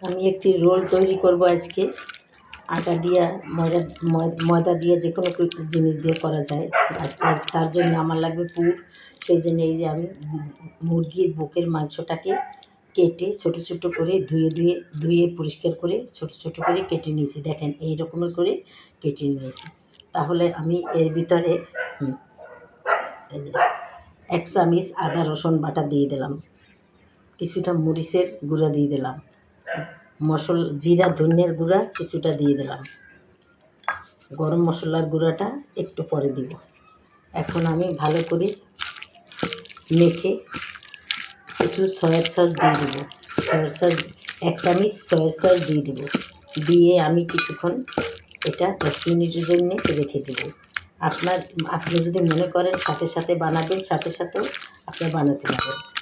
আমি একটি রোল তৈরি করব আজকে। আটা দিয়া, ময়দা, ময়- ময়দা দিয়ে যে কোনো জিনিস দিয়ে করা যায়। আর তার জন্য আমার লাগবে পুর। সেই জন্য এই যে আমি মুরগির বুকের মাংসটাকে কেটে ছোট ছোট করে ধুয়ে ধুয়ে ধুয়ে পরিষ্কার করে ছোট ছোট করে কেটে নিয়েছি। দেখেন, এই রকমের করে কেটে নিয়েছি। তাহলে আমি এর ভিতরে এক চামিচ আদা রসুন বাটা দিয়ে দিলাম। কিছুটা মরিচের গুঁড়া দিয়ে দিলাম। মশলা, জিরা, ধনিয়ার গুঁড়া কিছুটা দিয়ে দিলাম। গরম মশলার গুঁড়াটা একটু পরে দিব। এখন আমি ভালো করে মেখে কিছু সয়ার সস দিয়ে দেবো। সয়ার সস, এক চামচ সয়ার সস দিয়ে দেবো। দিয়ে আমি কিছুক্ষণ এটা দশ মিনিটের জন্য রেখে দেবো। আপনার, আপনি যদি মনে করেন সাথে সাথে বানাবেন, সাথে সাথেও আপনি বানাতে পারেন।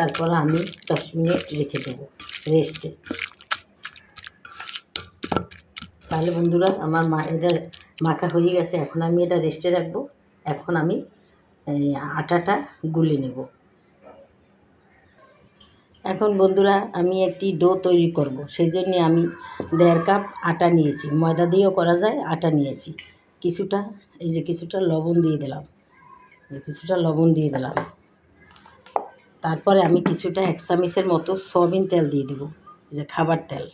তারপর আমি দশ মিনিট রেখে দেবো রেস্টে তাহলে বন্ধুরা, আমার মা, এটা মাখা হয়ে গেছে, এখন আমি এটা রেস্টে রাখব। এখন আমি আটাটা গুলে নেব। এখন বন্ধুরা, আমি একটি ডো তৈরি করব। সেই জন্যে আমি দেড় কাপ আটা নিয়েছি। ময়দা দিয়েও করা যায়, আটা নিয়েছি। কিছুটা, এই যে কিছুটা লবণ দিয়ে দিলাম। কিছুটা লবণ দিয়ে দিলাম। তারপরে আমি কিছুটা এক চামিচের মতো সয়াবিন তেল দিয়ে দেবো যে খাবার তেল।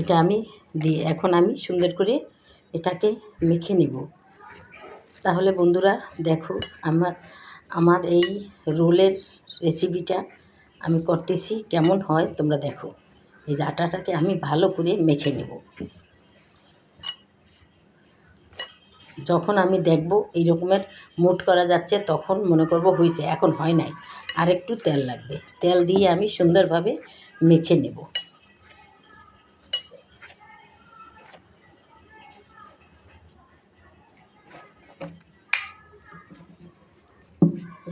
এটা আমি দিই এখন আমি সুন্দর করে এটাকে মেখে নেব। তাহলে বন্ধুরা দেখো, আমার আমার এই রোলের রেসিপিটা আমি করতেছি, কেমন হয় তোমরা দেখো। এই যে আটাটাকে আমি ভালো করে মেখে নেব। যখন আমি দেখব এই রকমের মোট করা যাচ্ছে, তখন মনে করব হয়েছে এখন হয় নাই। আর একটু তেল লাগবে। তেল দিয়ে আমি সুন্দরভাবে মেখে নেব।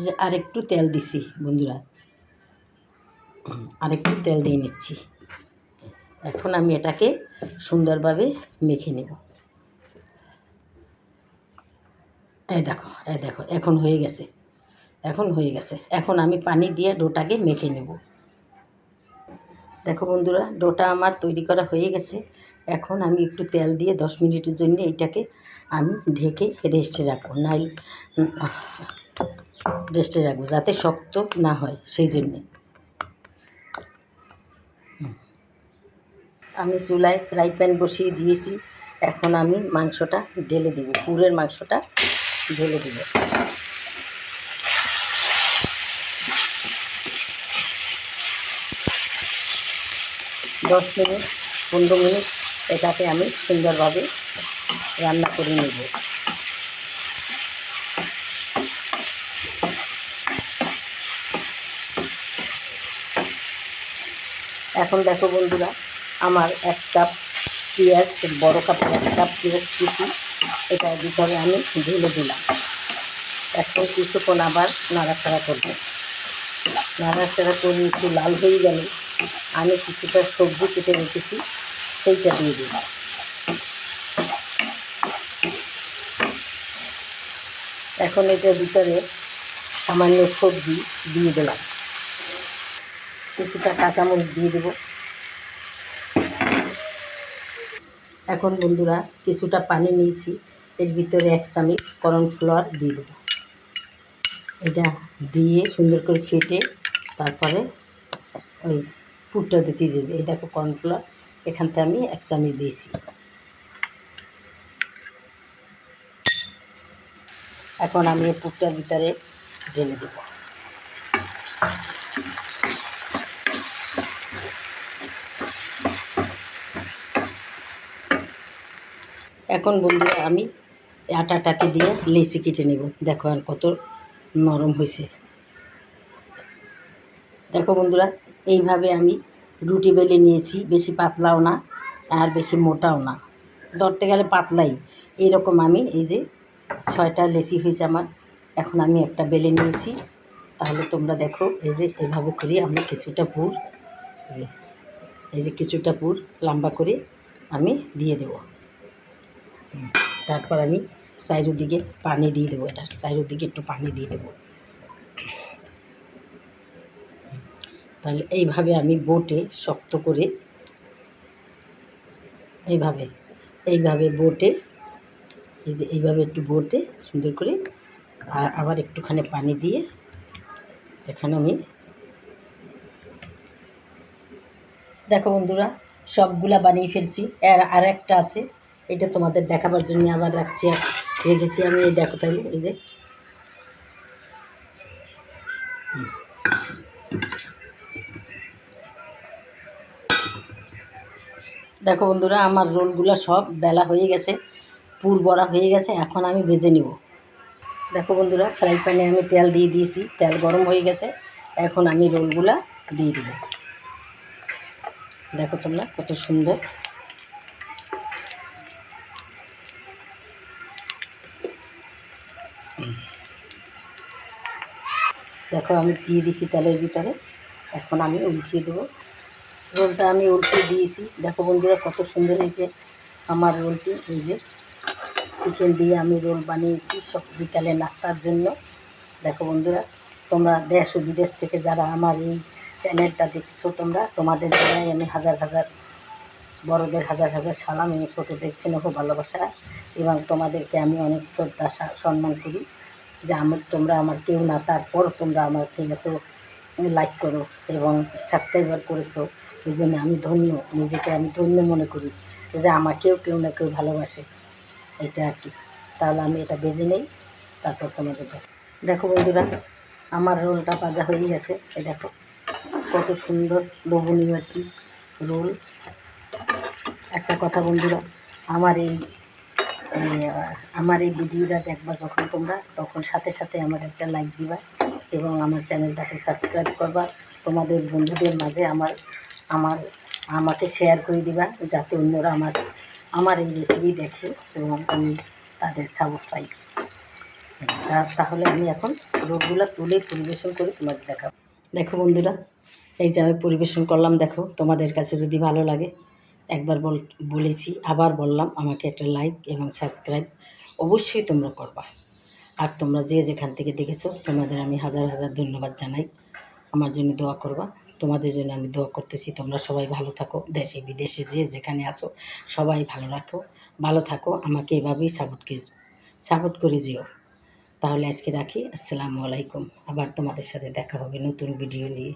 যে আরেকটু তেল দিছি, বন্ধুরা। আরেকটু তেল দিয়ে নিচ্ছি। এখন আমি এটাকে সুন্দরভাবে মেখে নেব। এই দেখো এই দেখো, এখন হয়ে গেছে। এখন হয়ে গেছে। এখন আমি পানি দিয়ে ডোটাকে মেখে নেব। দেখো বন্ধুরা, ডোটা আমার তৈরি করা হয়ে গেছে। এখন আমি একটু তেল দিয়ে দশ মিনিটের জন্য এটাকে আমি ঢেকে রেস্টে রাখব। নাই রেস্টে রাখব যাতে শক্ত না হয় সেই জন্যে। আমি চুলায় ফ্রাই প্যান বসিয়ে দিয়েছি। এখন আমি মাংসটা ঢেলে দিব। পুরের মাংসটা ঢেলে দিব দশ মিনিট, পনেরো মিনিট এটাকে আমি সুন্দরভাবে রান্না করে নেব। এখন দেখো বন্ধুরা, আমার এক কাপ পেঁয়াজ, বড় কাপের এক কাপ পেঁয়াজ কুচি। এটার ভিতরে আমি ঢেলে দিলাম। এখন কিছুক্ষণ আবার নাড়াচাড়া করব। নাড়াচাড়া করে একটু লাল হয়ে গেলে আমি কিছুটা সবজি কেটে রেখেছি, সেইটা দিয়ে দিলাম। এখন এটার ভিতরে সামান্য সবজি দিয়ে দিলাম। কিছুটা কাঁচামরিচ দিয়ে দেবো। এখন বন্ধুরা কিছুটা পানি নিয়েছি। এর ভিতরে এক চামচ কর্নফ্লাওয়ার দিয়ে দেবো। এটা দিয়ে সুন্দর করে ফেটে তারপরে ওই পুরটা দিতে দেবে। এই দেখো কর্নফ্লাওয়ার এখান থেকে আমি এক চামচ দিয়েছি। এখন আমি এই পুরটার ভিতরে ঢেলে দেবো। এখন বন্ধুরা আমি আটাটাকে দিয়ে লেচি কেটে নেব। দেখো আর কত নরম হয়েছে। দেখো বন্ধুরা, এইভাবে আমি রুটি বেলে নিয়েছি, বেশি পাতলাও না আর বেশি মোটাও না। ধরতে গেলে পাতলাই। এইরকম আমি এই যে ছয়টা লেচি হয়েছে আমার, এখন আমি একটা বেলে নিয়েছি। তাহলে তোমরা দেখো, এই যে এভাবে করে আমি কিছুটা পুর, এই যে- কিছুটা পুর লম্বা করে আমি দিয়ে দেবো। তারপর আমি চারিদিকে পানি দিয়ে দেবো এটা চারিদিকে একটু পানি দিয়ে দেবো। তাহলে এইভাবে আমি বোটে শক্ত করে, এইভাবে এইভাবে বোটে, এই যে এইভাবে একটু বোটে সুন্দর করে আবার একটুখানি পানি দিয়ে এখানে আমি দেখো বন্ধুরা, সবগুলা বানিয়ে ফেলছি। আর আর একটা আছে এটা তোমাদের দেখাবার জন্য আবার রাখছি রেখেছি আমি, এই দেখো তাই, এই যে। দেখো বন্ধুরা, আমার রোলগুলো সব বেলা হয়ে গেছে, পুর বড়া হয়ে গেছে, এখন আমি ভেজে নিব। দেখো বন্ধুরা, ফ্রাই প্যানে আমি তেল দিয়ে দিয়েছি, তেল গরম হয়ে গেছে, এখন আমি রোলগুলা দিয়ে দিব। দেখো তোমরা কত সুন্দর। দেখো, আমি দিয়ে দিছি তেলের ভিতরে। এখন আমি উল্টিয়ে দেবো। রোলটা আমি উল্টিয়ে দিয়েছি। দেখো বন্ধুরা, কত সুন্দর হয়েছে আমার রোলটি। এই যে চিকেন দিয়ে আমি রোল বানিয়েছি সব বিকালে নাস্তার জন্য। দেখো বন্ধুরা, তোমরা দেশ ও বিদেশ থেকে যারা আমার এই চ্যানেলটা দেখছ, তোমরা তোমাদের জায়গায় আমি হাজার হাজার, বড়দের হাজার হাজার সালাম এবং ছোটোদের স্নেহ ভালোবাসা এবং তোমাদেরকে আমি অনেক শ্রদ্ধা সম্মান করি যে আমি তোমরা আমার কেউ না, তারপর তোমরা আমাকে এত লাইক করো এবং সাবস্ক্রাইবার করেছ। এই জন্য আমি ধন্য, নিজেকে আমি ধন্য মনে করি যে আমাকেও কেউ না কেউ ভালোবাসে। এটা আর কি। তাহলে আমি এটা বেজে নেই, তারপর তোমাদের দেখ বন্ধুরা, আমার রোলটা ভাজা হয়ে গেছে। এই দেখো, কত সুন্দর লোভনীয় একটি রোল। একটা কথা বন্ধুরা, আমার এই আমার এই ভিডিওটা দেখবা যখন তোমরা, তখন সাথে সাথে আমার একটা লাইক দিবা এবং আমার চ্যানেলটাকে সাবস্ক্রাইব করবা। তোমাদের বন্ধুদের মাঝে আমার আমার, আমাকে শেয়ার করে দিবা যাতে অন্যরা আমার আমার এই রেসিপি দেখে এবং আমি তাদের পাই। তা- তাহলে আমি এখন রোগগুলো তুলে পরিবেশন করে তোমাদের দেখাবো। দেখো বন্ধুরা, এই যে আমি পরিবেশন করলাম, দেখো তোমাদের কাছে যদি ভালো লাগে একবার বল, বলেছি, আবার বললাম, আমাকে একটা লাইক এবং সাবস্ক্রাইব অবশ্যই তোমরা করবা। আর তোমরা যে যেখান থেকে দেখেছ, তোমাদের আমি হাজার হাজার ধন্যবাদ জানাই। আমার জন্য দোয়া করবা। তোমাদের জন্য আমি দোয়া করতেছি, তোমরা সবাই ভালো থাকো। দেশে, বিদেশে যে যেখানে আছো, সবাই ভালো রাখো, ভালো থাকো। আমাকে এভাবেই সাপোর্ট সাপোর্ট করে যেও। তাহলে আজকে রাখি। আসসালামু আলাইকুম। আবার তোমাদের সাথে দেখা হবে নতুন ভিডিও নিয়ে।